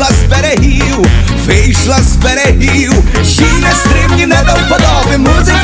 вийшла з берегів, вийшла з берегів, Їй не стримні не до музика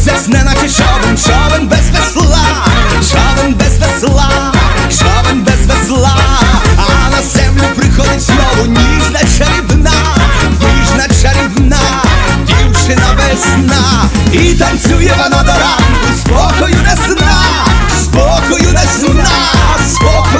місяць не наче човен, човен без весла, човен без весла, човен без весла, а на землю приходить знову ніжна чарівна, ніжна чарівна, дівчина весна, і танцює вона до ранку, спокою не зна, спокою не зна, спокою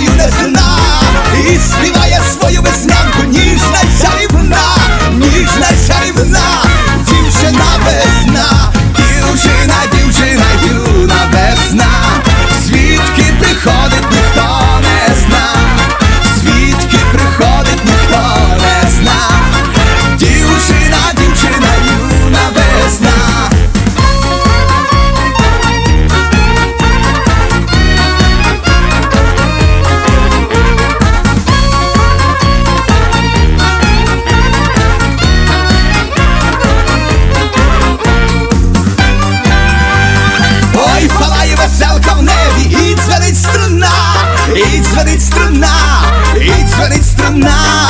веселка в небі, і дзвонить струна, і дзвонить струна, і дзвонить струна.